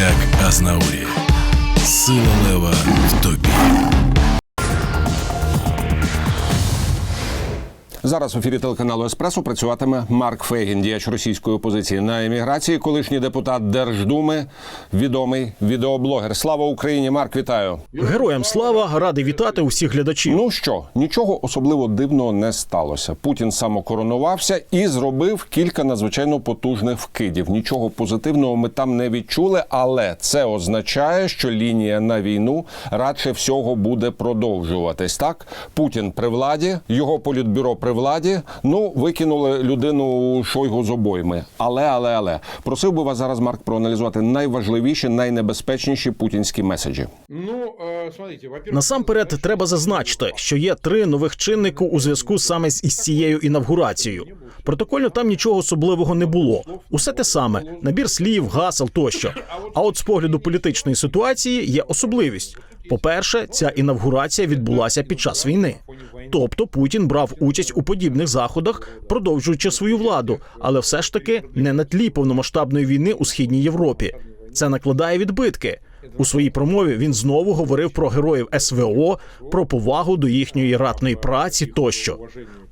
як Азнаурі. Сила лева в тобі. Зараз в ефірі телеканалу Еспресо працюватиме Марк Фейгін, діяч російської опозиції на еміграції, колишній депутат Держдуми, відомий відеоблогер. Слава Україні! Марк, вітаю! Героям слава радий вітати усіх глядачів. Ну що, нічого особливо дивного не сталося. Путін самокоронувався і зробив кілька надзвичайно потужних вкидів. Нічого позитивного ми там не відчули, але це означає, що лінія на війну радше всього буде продовжуватись. Так, Путін при владі, його політбюро при владі. Ну викинули людину Шойгу з обойми. Але, але, але просив би вас зараз, Марк, проаналізувати найважливіші, найнебезпечніші путінські меседжі. Ну, смотрите. Насамперед треба зазначити, що є три нових чинники у зв'язку саме з із цією інавгурацією. Протокольно там нічого особливого не було. Усе те саме: набір слів, гасел тощо. А от з погляду політичної ситуації є особливість. По-перше, ця інавгурація відбулася під час війни. Тобто Путін брав участь у подібних заходах, продовжуючи свою владу, але все ж таки не на тлі повномасштабної війни у східній Європі. Це накладає відбитки. У своїй промові він знову говорив про героїв СВО, про повагу до їхньої ратної праці тощо.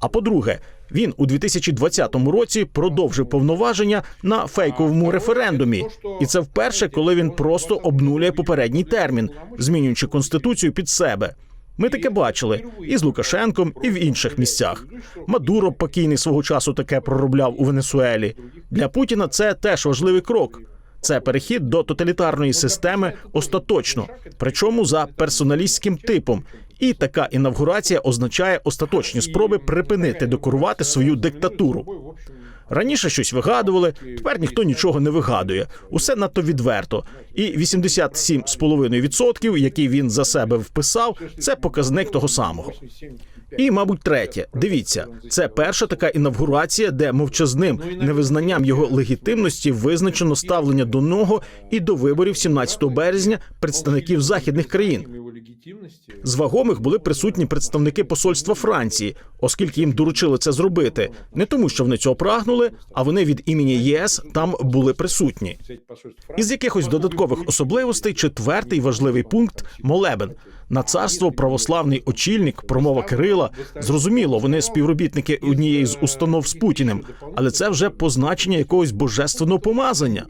А по-друге, він у 2020 році продовжив повноваження на фейковому референдумі, і це вперше, коли він просто обнулює попередній термін, змінюючи конституцію під себе. Ми таке бачили і з Лукашенком, і в інших місцях. Мадуро покійний свого часу таке проробляв у Венесуелі. Для Путіна це теж важливий крок. Це перехід до тоталітарної системи остаточно, причому за персоналістським типом. І така інавгурація означає остаточні спроби припинити декорувати свою диктатуру. Раніше щось вигадували, тепер ніхто нічого не вигадує. Усе надто відверто. І 87,5%, які він за себе вписав, це показник того самого. І, мабуть, третє. Дивіться, це перша така інавгурація, де мовчазним невизнанням його легітимності визначено ставлення до нього і до виборів 17 березня представників західних країн. З вагомих були присутні представники посольства Франції, оскільки їм доручили це зробити, не тому, що вони цього прагнули, а вони від імені ЄС там були присутні. Із якихось додаткових особливостей четвертий важливий пункт молебен. На царство православний очільник, промова Кирила. Зрозуміло, вони співробітники однієї з установ з Путіним, але це вже позначення якогось божественного помазання.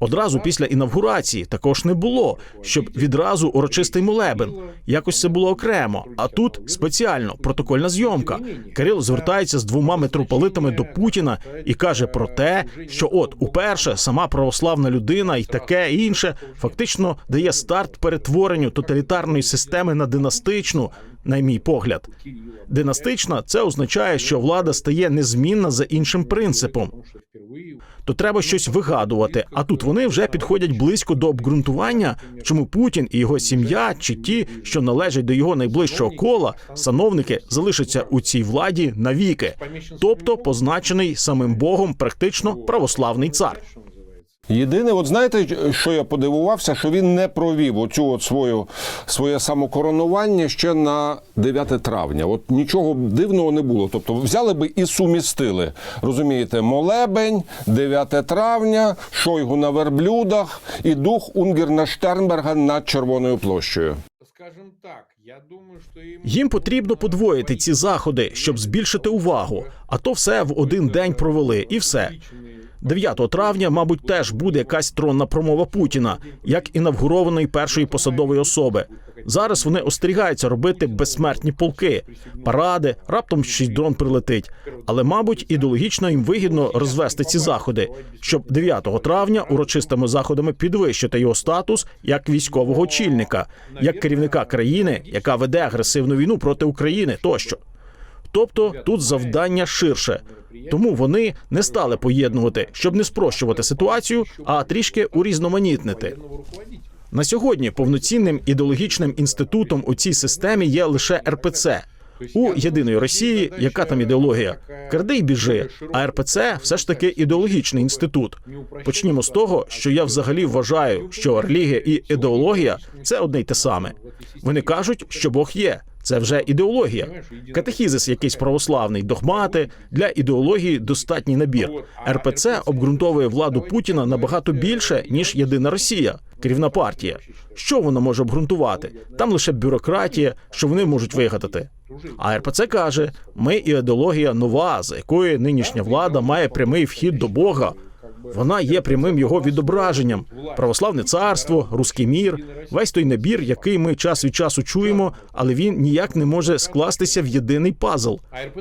Одразу після інавгурації також не було, щоб відразу урочистий молебен. Якось це було окремо. А тут спеціально протокольна зйомка. Кирил звертається з двома митрополитами до Путіна і каже про те, що от уперше сама православна людина і таке і інше фактично дає старт перетворенню тоталітарної системи на династичну, на мій погляд. Династична це означає, що влада стає незмінна за іншим принципом то треба щось вигадувати. А тут вони вже підходять близько до обґрунтування, чому Путін і його сім'я, чи ті, що належать до його найближчого кола, сановники залишаться у цій владі навіки, тобто позначений самим Богом, практично православний цар. Єдине, от знаєте, що я подивувався, що він не провів оцю от свою своє самокоронування ще на 9 травня. От нічого дивного не було. Тобто взяли би і сумістили. Розумієте, молебень, 9 травня, Шойгу на верблюдах і дух Унгерна Штернберга над Червоною площею. Скажем так, я думаю, что им... Їм потрібно подвоїти ці заходи, щоб збільшити увагу. А то все в один день провели, і все. 9 травня, мабуть, теж буде якась тронна промова Путіна, як інавгурованої першої посадової особи. Зараз вони остерігаються робити безсмертні полки, паради, раптом щось дрон прилетить. Але, мабуть, ідеологічно їм вигідно розвести ці заходи, щоб 9 травня урочистими заходами підвищити його статус як військового очільника, як керівника країни, яка веде агресивну війну проти України тощо. Тобто тут завдання ширше, тому вони не стали поєднувати, щоб не спрощувати ситуацію, а трішки урізноманітнити. На сьогодні повноцінним ідеологічним інститутом у цій системі є лише РПЦ. У єдиної Росії, яка там ідеологія? Кради й біжи. А РПЦ все ж таки ідеологічний інститут. Почнімо з того, що я взагалі вважаю, що релігія і ідеологія це одне й те саме. Вони кажуть, що Бог є. Це вже ідеологія. Катехізис якийсь православний, догмати для ідеології достатній набір. РПЦ обґрунтовує владу Путіна набагато більше ніж єдина Росія, керівна партія. Що вона може обґрунтувати? Там лише бюрократія, що вони можуть вигадати. А РПЦ каже: ми ідеологія нова, за якою нинішня влада має прямий вхід до Бога. Вона є прямим його відображенням. Православне царство, руський мір, весь той набір, який ми час від часу чуємо, але він ніяк не може скластися в єдиний пазл.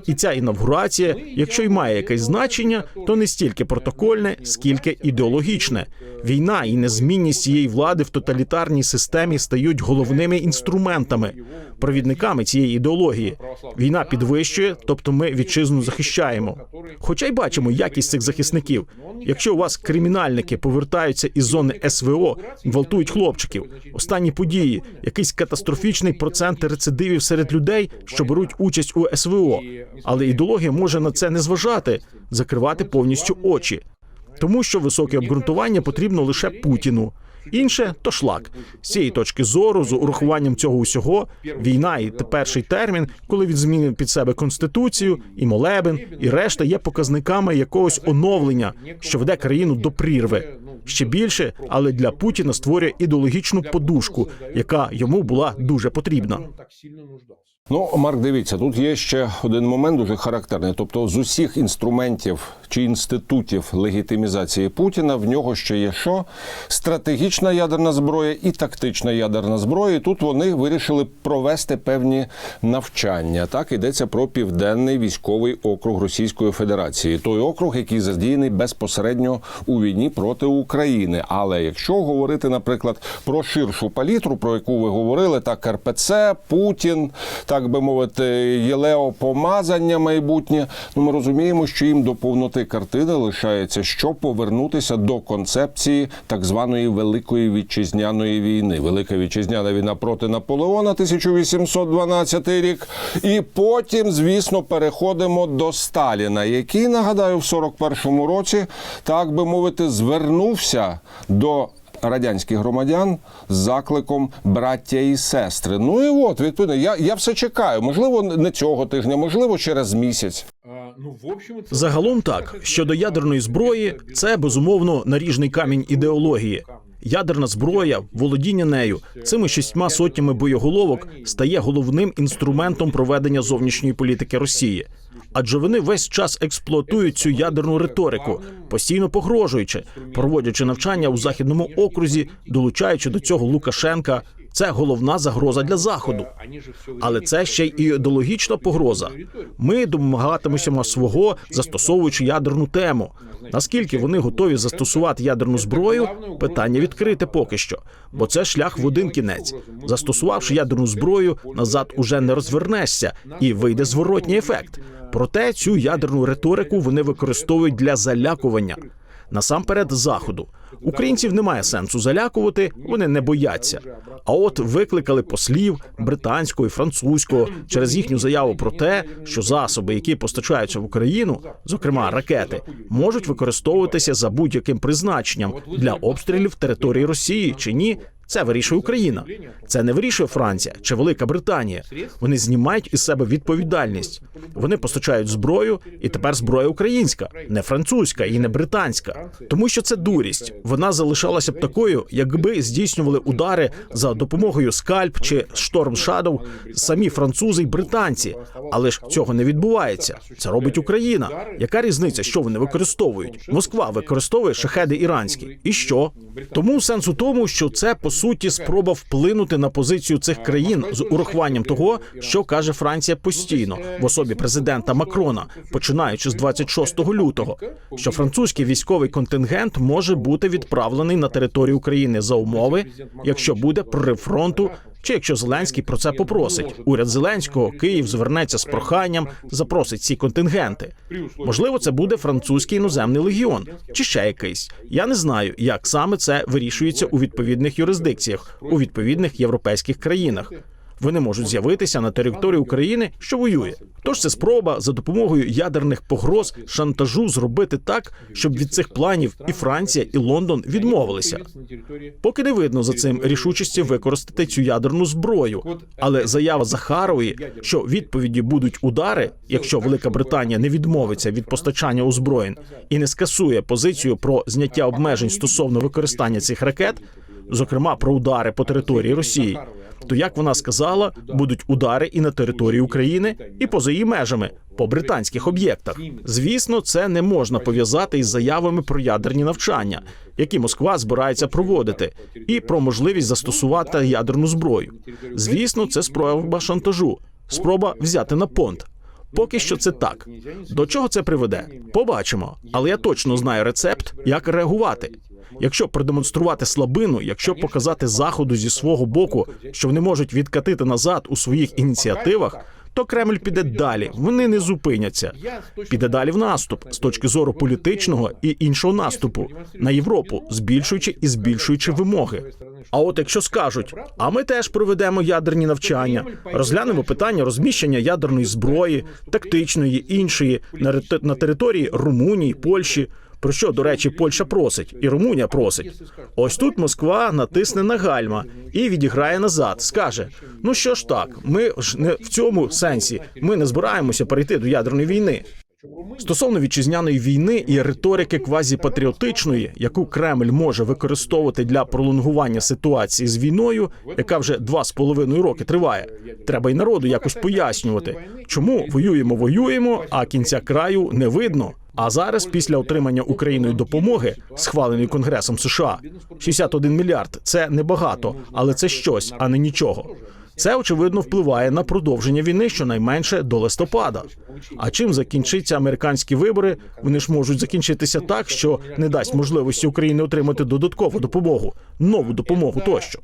І ця інавгурація, якщо й має якесь значення, то не стільки протокольне, скільки ідеологічне. Війна і незмінність цієї влади в тоталітарній системі стають головними інструментами, провідниками цієї ідеології. Війна підвищує, тобто ми вітчизну захищаємо. Хоча й бачимо якість цих захисників. Якщо у вас кримінальники повертаються із зони СВО, гвалтують хлопчиків, останні події, якийсь катастрофічний процент рецидивів серед людей, що беруть участь у СВО. Але ідеологія може на це не зважати, закривати повністю очі. Тому що високе обґрунтування потрібно лише Путіну. Інше то шлак. З цієї точки зору, з урахуванням цього усього, війна і перший термін, коли він змінив під себе конституцію, і молебен, і решта є показниками якогось оновлення, що веде країну до прірви. Ще більше, але для Путіна створює ідеологічну подушку, яка йому була дуже потрібна. Ну, Марк, дивіться, тут є ще один момент дуже характерний. Тобто, з усіх інструментів чи інститутів легітимізації Путіна в нього ще є що? Стратегічна ядерна зброя і тактична ядерна зброя. І тут вони вирішили провести певні навчання. Так йдеться про південний військовий округ Російської Федерації, той округ, який задіяний безпосередньо у війні проти України. Але якщо говорити, наприклад, про ширшу палітру, про яку ви говорили, так РПЦ, Путін, так би мовити, Єлео помазання майбутнє. Ну ми розуміємо, що їм до повноти картини лишається що повернутися до концепції так званої великої вітчизняної війни. Велика вітчизняна війна проти Наполеона, 1812 рік. І потім, звісно, переходимо до Сталіна, який нагадаю в 41-му році, так би мовити, звернувся до радянських громадян з закликом браття і сестри. Ну і от відповідно, я, я все чекаю. Можливо, не цього тижня, можливо, через місяць. Ну, Загалом так щодо ядерної зброї, це безумовно наріжний камінь ідеології. Ядерна зброя, володіння нею цими шістьма сотнями боєголовок стає головним інструментом проведення зовнішньої політики Росії. Адже вони весь час експлуатують цю ядерну риторику, постійно погрожуючи, проводячи навчання у західному окрузі, долучаючи до цього Лукашенка. Це головна загроза для заходу. Але це ще й ідеологічна погроза. Ми домагатимемося свого, застосовуючи ядерну тему. Наскільки вони готові застосувати ядерну зброю? Питання відкрите поки що, бо це шлях в один кінець. Застосувавши ядерну зброю, назад уже не розвернешся і вийде зворотній ефект. Проте цю ядерну риторику вони використовують для залякування. Насамперед заходу українців немає сенсу залякувати, вони не бояться. А от викликали послів британського і французького через їхню заяву про те, що засоби, які постачаються в Україну, зокрема ракети, можуть використовуватися за будь-яким призначенням для обстрілів території Росії чи ні. Це вирішує Україна. Це не вирішує Франція чи Велика Британія. Вони знімають із себе відповідальність. Вони постачають зброю, і тепер зброя українська, не французька і не британська. Тому що це дурість. Вона залишалася б такою, якби здійснювали удари за допомогою скальп чи шторм Shadow самі французи й британці. Але ж цього не відбувається. Це робить Україна. Яка різниця, що вони використовують? Москва використовує шахеди іранські. І що? Тому сенс у тому, що це по суті спроба вплинути на позицію цих країн з урахуванням того, що каже Франція постійно в особі президента Макрона, починаючи з 26 лютого, що французький військовий контингент може бути відправлений на територію України за умови, якщо буде прорив фронту. Чи якщо Зеленський про це попросить, уряд Зеленського Київ звернеться з проханням, запросить ці контингенти. Можливо, це буде французький іноземний легіон чи ще якийсь. Я не знаю, як саме це вирішується у відповідних юрисдикціях у відповідних європейських країнах. Вони можуть з'явитися на території України, що воює. Тож це спроба за допомогою ядерних погроз шантажу зробити так, щоб від цих планів і Франція, і Лондон відмовилися. Поки не видно за цим рішучості використати цю ядерну зброю. Але заява Захарової, що відповіді будуть удари, якщо Велика Британія не відмовиться від постачання озброєнь і не скасує позицію про зняття обмежень стосовно використання цих ракет, зокрема про удари по території Росії. То як вона сказала, будуть удари і на території України, і поза її межами по британських об'єктах. Звісно, це не можна пов'язати із заявами про ядерні навчання, які Москва збирається проводити, і про можливість застосувати ядерну зброю. Звісно, це спроба шантажу, спроба взяти на понт. Поки що це так. До чого це приведе? Побачимо. Але я точно знаю рецепт, як реагувати. Якщо продемонструвати слабину, якщо показати заходу зі свого боку, що вони можуть відкатити назад у своїх ініціативах, то Кремль піде далі. Вони не зупиняться. Піде далі в наступ з точки зору політичного і іншого наступу на Європу, збільшуючи і збільшуючи вимоги. А от якщо скажуть, а ми теж проведемо ядерні навчання, розглянемо питання розміщення ядерної зброї, тактичної іншої на території Румунії, Польщі. Про що, до речі, Польща просить, і Румунія просить. Ось тут Москва натисне на гальма і відіграє назад. Скаже: ну що ж так, ми ж не в цьому сенсі. Ми не збираємося перейти до ядерної війни. Стосовно вітчизняної війни і риторики квазіпатріотичної, яку Кремль може використовувати для пролонгування ситуації з війною, яка вже два з половиною роки триває, треба й народу якось пояснювати, чому воюємо, воюємо, а кінця краю не видно. А зараз, після отримання Україною допомоги, схваленої Конгресом США, 61 мільярд це небагато, але це щось, а не нічого. Це очевидно впливає на продовження війни щонайменше до листопада. А чим закінчаться американські вибори? Вони ж можуть закінчитися так, що не дасть можливості Україні отримати додаткову допомогу, нову допомогу тощо.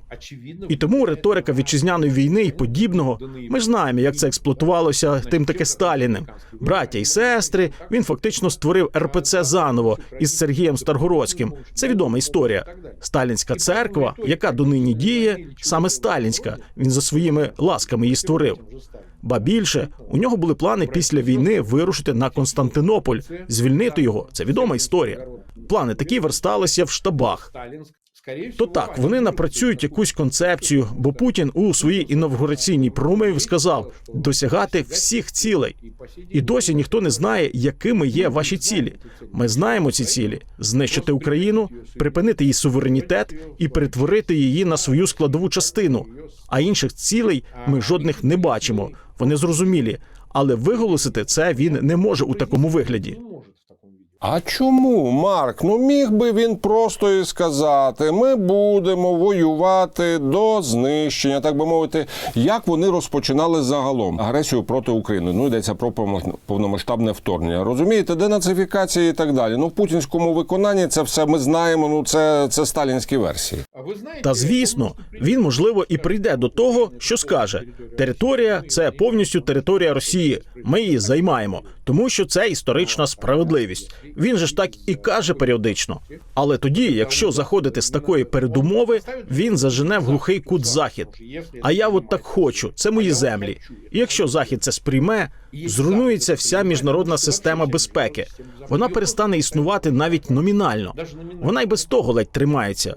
І тому риторика вітчизняної війни і подібного. Ми ж знаємо, як це експлуатувалося тим таки Сталіним. Браття і сестри. Він фактично створив РПЦ заново із Сергієм Старгородським. Це відома історія. Сталінська церква, яка донині діє, саме сталінська. Він за своїми ласками її створив. Ба більше у нього були плани після війни вирушити на Константинополь, звільнити його. Це відома історія. Плани такі версталися в штабах. То так вони напрацюють якусь концепцію, бо Путін у своїй інавгураційній промові сказав досягати всіх цілей. І досі ніхто не знає, якими є ваші цілі. Ми знаємо ці цілі: знищити Україну, припинити її суверенітет і перетворити її на свою складову частину. А інших цілей ми жодних не бачимо. Вони зрозумілі, але виголосити це він не може у такому вигляді. А чому, Марк? Ну міг би він просто і сказати: ми будемо воювати до знищення, так би мовити, як вони розпочинали загалом агресію проти України. Ну йдеться про повно- повномасштабне вторгнення. Розумієте, денацифікація і так далі. Ну в путінському виконанні це все ми знаємо. Ну це, це сталінські версії. Та звісно, він можливо і прийде до того, що скаже: територія це повністю територія Росії. Ми її займаємо, тому що це історична справедливість. Він же ж так і каже періодично. Але тоді, якщо заходити з такої передумови, він зажене в глухий кут захід. А я от так хочу. Це мої землі. І якщо захід це сприйме, зруйнується вся міжнародна система безпеки. Вона перестане існувати навіть номінально. Вона й без того ледь тримається.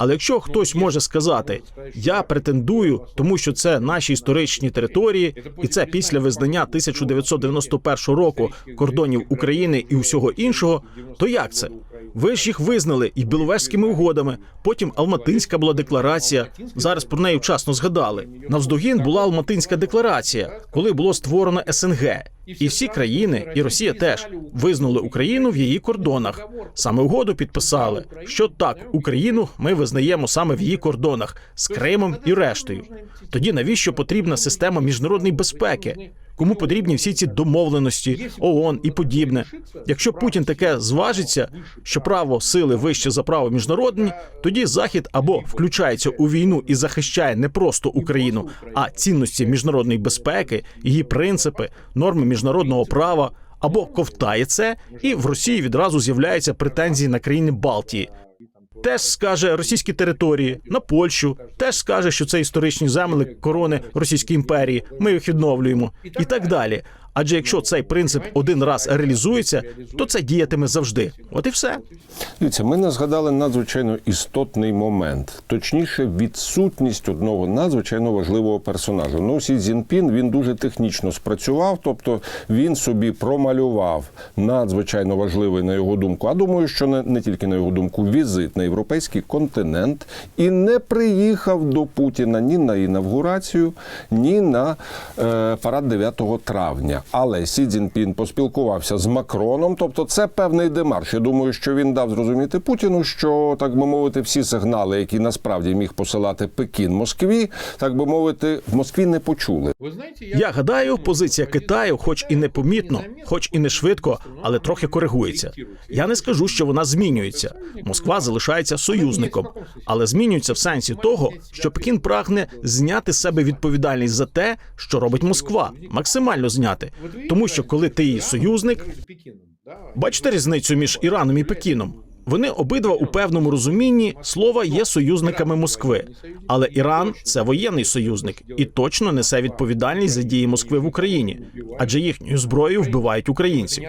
Але якщо хтось може сказати, я претендую, тому що це наші історичні території, і це після визнання 1991 року кордонів України і усього іншого, то як це? Ви ж їх визнали і біловежськими угодами. Потім Алматинська була декларація. Зараз про неї вчасно згадали. Навздогін була Алматинська декларація, коли було створено СНГ. І всі країни, і Росія теж визнали Україну в її кордонах. Саме угоду підписали, що так Україну ми визнаємо саме в її кордонах з Кримом і рештою. Тоді навіщо потрібна система міжнародної безпеки? Кому потрібні всі ці домовленості, ООН і подібне? Якщо Путін таке зважиться, що право сили вище за право міжнародні, тоді Захід або включається у війну і захищає не просто Україну, а цінності міжнародної безпеки, її принципи, норми міжнародного права, або ковтає це, і в Росії відразу з'являються претензії на країни Балтії. Теж скаже російські території на Польщу, теж скаже, що це історичні земли корони Російської імперії. Ми їх відновлюємо і так далі. Адже якщо цей принцип один раз реалізується, то це діятиме завжди. От і все. Дивіться, ми не згадали надзвичайно істотний момент, точніше, відсутність одного надзвичайно важливого персонажа. Ну, Сі Цзіньпін, він дуже технічно спрацював, тобто він собі промалював надзвичайно важливий, на його думку. А думаю, що не, не тільки на його думку, візит на європейський континент і не приїхав до Путіна ні на інавгурацію, ні на е, парад 9 травня. Але Сі Цзіньпін поспілкувався з Макроном, тобто це певний демарш. Я думаю, що він дав зрозуміти Путіну, що так би мовити, всі сигнали, які насправді міг посилати Пекін Москві, так би мовити, в Москві не почули. Я гадаю, позиція Китаю, хоч і непомітно, хоч і не швидко, але трохи коригується. Я не скажу, що вона змінюється. Москва залишається союзником, але змінюється в сенсі того, що Пекін прагне зняти з себе відповідальність за те, що робить Москва, максимально зняти. Тому що коли ти її союзник, бачите різницю між Іраном і Пекіном. Вони обидва у певному розумінні слова є союзниками Москви, але Іран це воєнний союзник і точно несе відповідальність за дії Москви в Україні, адже їхньою зброєю вбивають українців.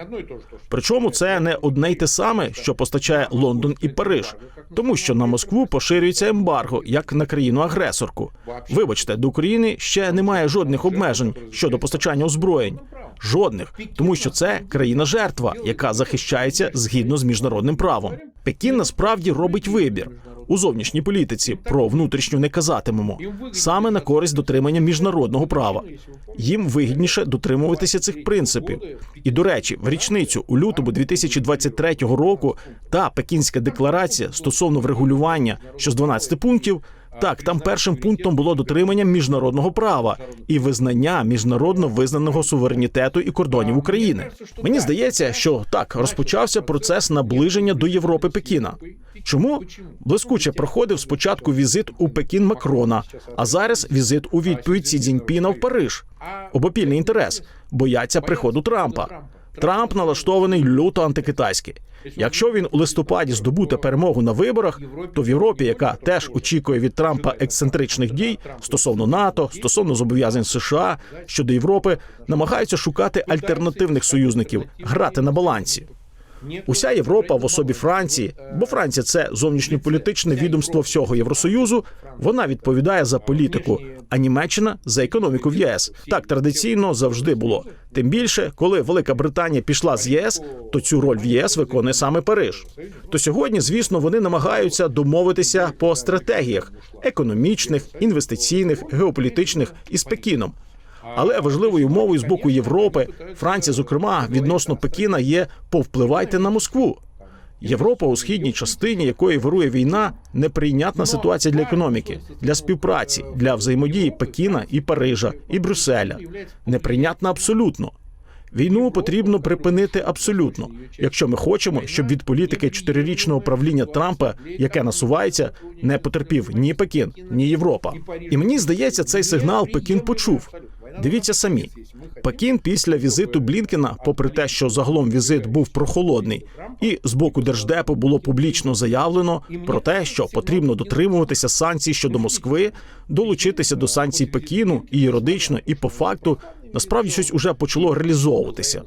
Причому це не одне й те саме, що постачає Лондон і Париж, тому що на Москву поширюється ембарго як на країну агресорку. Вибачте, до України ще немає жодних обмежень щодо постачання озброєнь. Жодних, тому що це країна жертва, яка захищається згідно з міжнародним правом. Пекін насправді робить вибір у зовнішній політиці. Про внутрішню не казатимемо саме на користь дотримання міжнародного права. Їм вигідніше дотримуватися цих принципів. І до речі, в річницю у лютому 2023 року та Пекінська декларація стосовно врегулювання, що з 12 пунктів. Так, там першим пунктом було дотримання міжнародного права і визнання міжнародно визнаного суверенітету і кордонів України. Мені здається, що так розпочався процес наближення до Європи Пекіна. Чому блискуче проходив спочатку візит у Пекін Макрона, а зараз візит у відповідь Сі Цзіньпіна в Париж. Обопільний інтерес бояться приходу Трампа. Трамп налаштований люто антикитайськи. Якщо він у листопаді здобуде перемогу на виборах, то в Європі, яка теж очікує від Трампа ексцентричних дій стосовно НАТО, стосовно зобов'язань США щодо Європи, намагаються шукати альтернативних союзників, грати на балансі. Уся Європа в особі Франції, бо Франція це зовнішньополітичне відомство всього Євросоюзу. Вона відповідає за політику, а Німеччина за економіку в ЄС. Так традиційно завжди було. Тим більше, коли Велика Британія пішла з ЄС, то цю роль в ЄС виконує саме Париж. То сьогодні, звісно, вони намагаються домовитися по стратегіях економічних, інвестиційних, геополітичних із Пекіном. Але важливою умовою з боку Європи, Франція, зокрема, відносно Пекіна, є повпливайте на Москву. Європа у східній частині, якої вирує війна, неприйнятна ситуація для економіки, для співпраці, для взаємодії Пекіна і Парижа і Брюсселя. Неприйнятна абсолютно. Війну потрібно припинити абсолютно, якщо ми хочемо, щоб від політики чотирирічного правління Трампа, яке насувається, не потерпів ні Пекін, ні Європа. І мені здається, цей сигнал Пекін почув. Дивіться самі, Пекін після візиту Блінкена, попри те, що загалом візит був прохолодний, і з боку держдепу було публічно заявлено про те, що потрібно дотримуватися санкцій щодо Москви, долучитися до санкцій Пекіну і юридично, і по факту. Насправді щось уже почало реалізовуватися.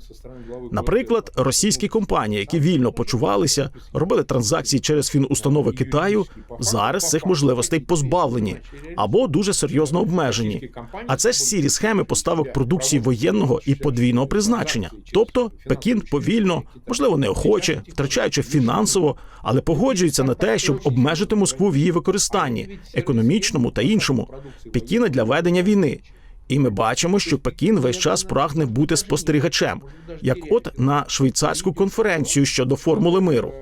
Наприклад, російські компанії, які вільно почувалися, робили транзакції через фінустанови Китаю, зараз цих можливостей позбавлені або дуже серйозно обмежені. А це ж сірі схеми поставок продукції воєнного і подвійного призначення. Тобто Пекін повільно, можливо, неохоче, втрачаючи фінансово, але погоджується на те, щоб обмежити Москву в її використанні економічному та іншому Пекіна для ведення війни. І ми бачимо, що Пекін весь час прагне бути спостерігачем, як от на швейцарську конференцію щодо формули миру.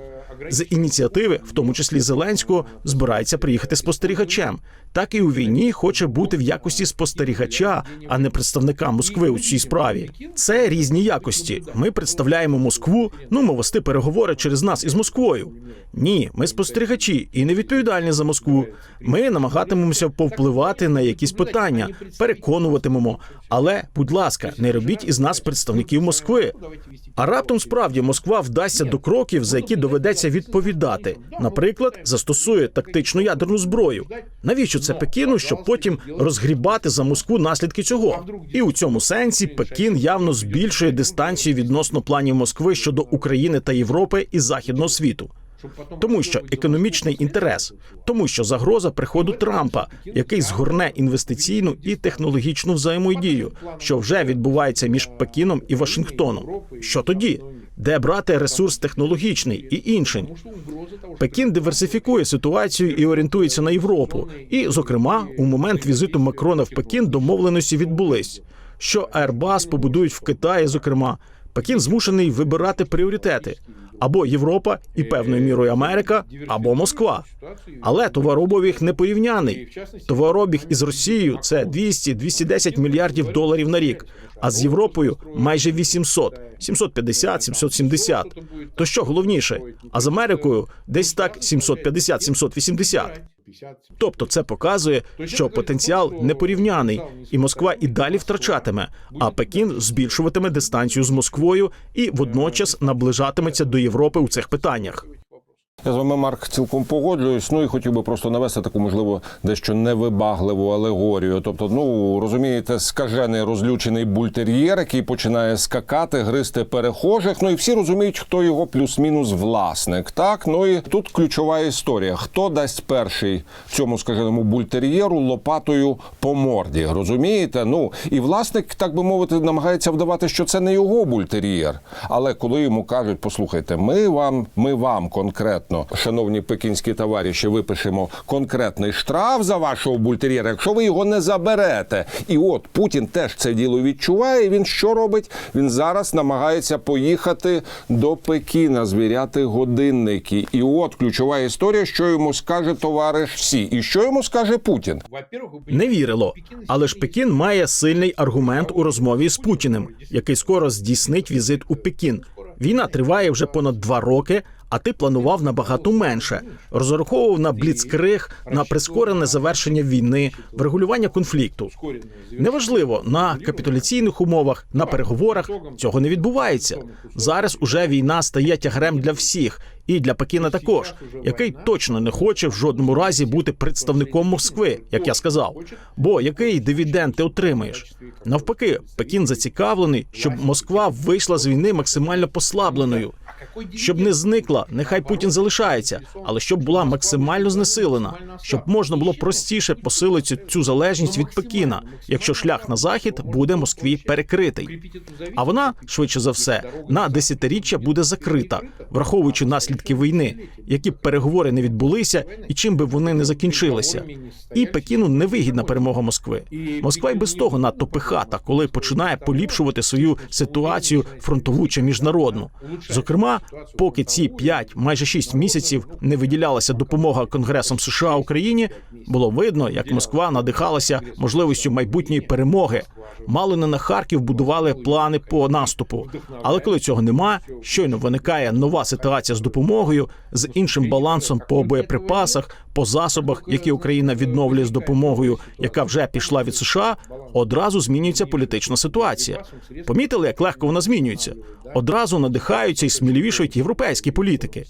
З ініціативи, в тому числі Зеленського, збирається приїхати спостерігачем. Так і у війні хоче бути в якості спостерігача, а не представника Москви у цій справі. Це різні якості. Ми представляємо Москву, ну ми вести переговори через нас із Москвою. Ні, ми спостерігачі і не відповідальні за Москву. Ми намагатимемося повпливати на якісь питання, переконуватимемо. Але, будь ласка, не робіть із нас представників Москви. А раптом справді Москва вдасться до кроків, за які доведеться збирається відповідати. Наприклад, застосує тактичну ядерну зброю. Навіщо це Пекіну, щоб потім розгрібати за Москву наслідки цього? І у цьому сенсі Пекін явно збільшує дистанцію відносно планів Москви щодо України та Європи і західного світу. Тому що економічний інтерес, тому що загроза приходу Трампа, який згорне інвестиційну і технологічну взаємодію, що вже відбувається між Пекіном і Вашингтоном. Що тоді? Де брати ресурс технологічний і інший? Пекін диверсифікує ситуацію і орієнтується на Європу. І, зокрема, у момент візиту Макрона в Пекін домовленості відбулись, що Airbus побудують в Китаї. Зокрема, Пекін змушений вибирати пріоритети або Європа і певною мірою Америка, або Москва. Але товарообіг не порівняний. Товарообіг із Росією це 200-210 мільярдів доларів на рік, а з Європою майже 800, 750, 770. То що головніше? А з Америкою десь так 750-780. Тобто це показує, що потенціал непорівняний, і Москва і далі втрачатиме, а Пекін збільшуватиме дистанцію з Москвою і водночас наближатиметься до Європи у цих питаннях. Я з вами, Марк, цілком погоджуюсь. Ну і хотів би просто навести таку, можливо, дещо невибагливу алегорію. Тобто, ну розумієте, скажений розлючений бультер'єр, який починає скакати, гризти перехожих. Ну і всі розуміють, хто його плюс-мінус власник. Так, ну і тут ключова історія: хто дасть перший цьому скаженому бультер'єру лопатою по морді? Розумієте? Ну і власник, так би мовити, намагається вдавати, що це не його бультер'єр. Але коли йому кажуть, послухайте, ми вам, ми вам конкретно, шановні пекінські товариші, випишемо конкретний штраф за вашого бультер'єра, якщо ви його не заберете. І от Путін теж це діло відчуває. Він що робить? Він зараз намагається поїхати до Пекіна, звіряти годинники. І от ключова історія, що йому скаже товариш Сі, і що йому скаже Путін. Не вірило, але ж Пекін має сильний аргумент у розмові з Путіним, який скоро здійснить візит у Пекін. Війна триває вже понад два роки, а ти планував набагато менше. Розраховував на бліцкриг, на прискорене завершення війни, врегулювання конфлікту. Неважливо на капітуляційних умовах, на переговорах цього не відбувається. Зараз уже війна стає тягарем для всіх, і для Пекіна також, який точно не хоче в жодному разі бути представником Москви, як я сказав. Бо який дивіденд ти отримаєш? Навпаки, Пекін зацікавлений, щоб Москва вийшла з війни максимально послабленою. Щоб не зникла, нехай Путін залишається, але щоб була максимально знесилена, щоб можна було простіше посилити цю залежність від Пекіна, якщо шлях на захід буде Москві перекритий. А вона швидше за все на десятиріччя буде закрита, враховуючи наслідки війни, які б переговори не відбулися, і чим би вони не закінчилися. І Пекіну невигідна перемога Москви. Москва й без того надто пихата, коли починає поліпшувати свою ситуацію фронтову чи міжнародну. Зокрема, поки ці 5, майже 6 місяців не виділялася допомога Конгресом США Україні, було видно, як Москва надихалася можливістю майбутньої перемоги. Мало не на Харків будували плани по наступу. Але коли цього нема, щойно виникає нова ситуація з допомогою, з іншим балансом по боєприпасах, по засобах, які Україна відновлює з допомогою, яка вже пішла від США, одразу змінюється політична ситуація. Помітили, як легко вона змінюється? Одразу надихаються і сміливішують європейські політики.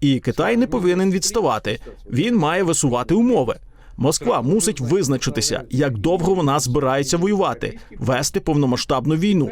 І Китай не повинен відставати. Він має висувати умови. Москва мусить визначитися, як довго вона збирається воювати, вести повномасштабну війну.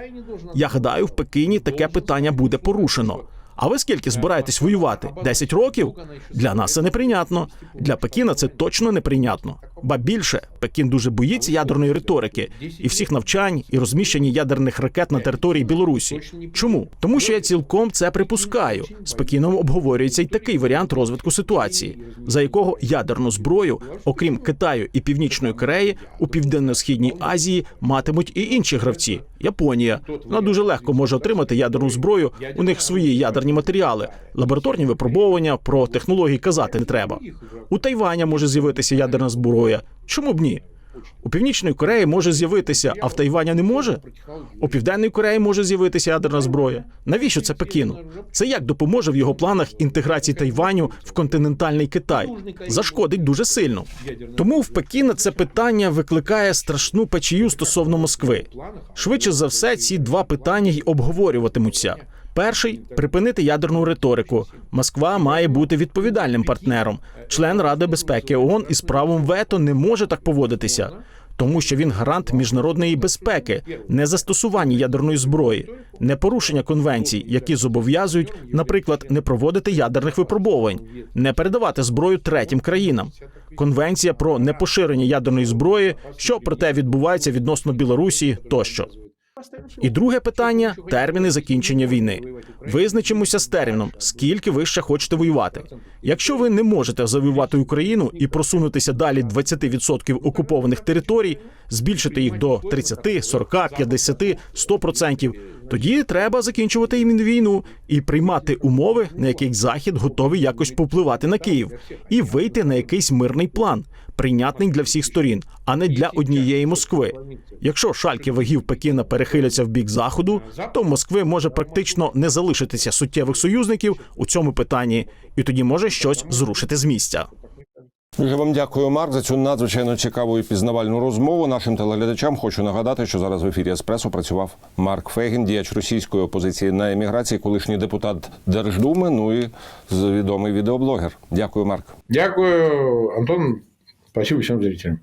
Я гадаю, в Пекіні таке питання буде порушено. А ви скільки збираєтесь воювати? 10 років? Для нас це неприйнятно. Для Пекіна це точно неприйнятно. Ба більше Пекін дуже боїться ядерної риторики і всіх навчань і розміщення ядерних ракет на території Білорусі. Чому? Тому що я цілком це припускаю. З Пекіном обговорюється й такий варіант розвитку ситуації, за якого ядерну зброю, окрім Китаю і Північної Кореї, у південно-східній Азії матимуть і інші гравці. Японія вона дуже легко може отримати ядерну зброю. У них свої ядерні матеріали, лабораторні випробовування про технології казати не треба. У Тайваня може з'явитися ядерна зброя. Чому б ні? У Північної Кореї може з'явитися, а в Тайвані не може. У Південної Кореї може з'явитися ядерна зброя. Навіщо це Пекіну? Це як допоможе в його планах інтеграції Тайваню в континентальний Китай? Зашкодить дуже сильно. Тому в Пекіна це питання викликає страшну печію стосовно Москви. Швидше за все, ці два питання й обговорюватимуться. Перший припинити ядерну риторику. Москва має бути відповідальним партнером. Член Ради безпеки ООН із правом вето не може так поводитися, тому що він гарант міжнародної безпеки, не застосування ядерної зброї, не порушення конвенцій, які зобов'язують, наприклад, не проводити ядерних випробовувань, не передавати зброю третім країнам. Конвенція про непоширення ядерної зброї, що проте відбувається відносно Білорусі тощо. І друге питання терміни закінчення війни. Визначимося з терміном, скільки ви ще хочете воювати. Якщо ви не можете завоювати Україну і просунутися далі 20% окупованих територій, збільшити їх до 30, 40, 50, 100%, тоді треба закінчувати війну і приймати умови, на яких захід готовий якось повпливати на Київ, і вийти на якийсь мирний план, прийнятний для всіх сторін, а не для однієї Москви. Якщо шальки вагів Пекіна перехиляться в бік заходу, то Москви може практично не залишитися суттєвих союзників у цьому питанні, і тоді може щось зрушити з місця. Дуже вам дякую, Марк, за цю надзвичайно цікаву і пізнавальну розмову. Нашим телеглядачам хочу нагадати, що зараз в ефірі Еспресо працював Марк Фегін, діяч російської опозиції на еміграції, колишній депутат Держдуми, ну і відомий відеоблогер. Дякую, Марк. Дякую, Антон. Спасибо всім зрителям.